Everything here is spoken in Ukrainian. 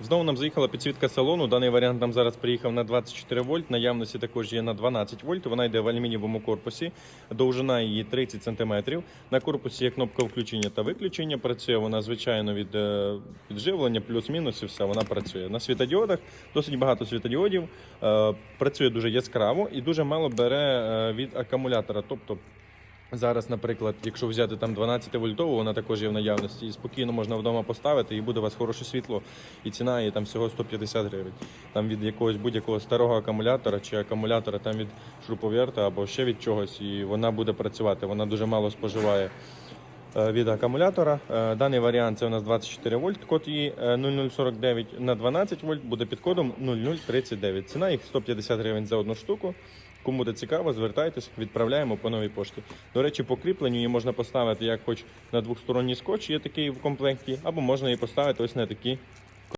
Знову нам заїхала підсвітка салону. Даний варіант нам зараз приїхав на 24 вольт. Наявності також є на 12 вольт. Вона йде в алюмінієвому корпусі. Довжина її 30 см. На корпусі є кнопка включення та виключення. Працює вона звичайно від е, підживлення, плюс-мінус і все. Вона працює. На світодіодах досить багато світодіодів. Е, Працює дуже яскраво і дуже мало бере е, від акумулятора. Тобто Зараз, наприклад, якщо взяти там 12 вольтову, вона також є в наявності, і спокійно можна вдома поставити, і буде у вас хороше світло, і ціна її там всього 150 гривень. Там від якогось будь-якого старого акумулятора чи акумулятора там від шуруповерта або ще від чогось, і вона буде працювати. Вона дуже мало споживає від акумулятора. Е, Даний варіант це у нас 24 вольт, код її е, 0049 на 12 вольт буде під кодом 0039. Ціна їх 150 гривень за одну штуку. Кому це цікаво, звертайтесь, відправляємо по новій пошті. До речі, по кріпленню її можна поставити як хоч на двосторонній скотч, є такий в комплекті, або можна її поставити ось на такі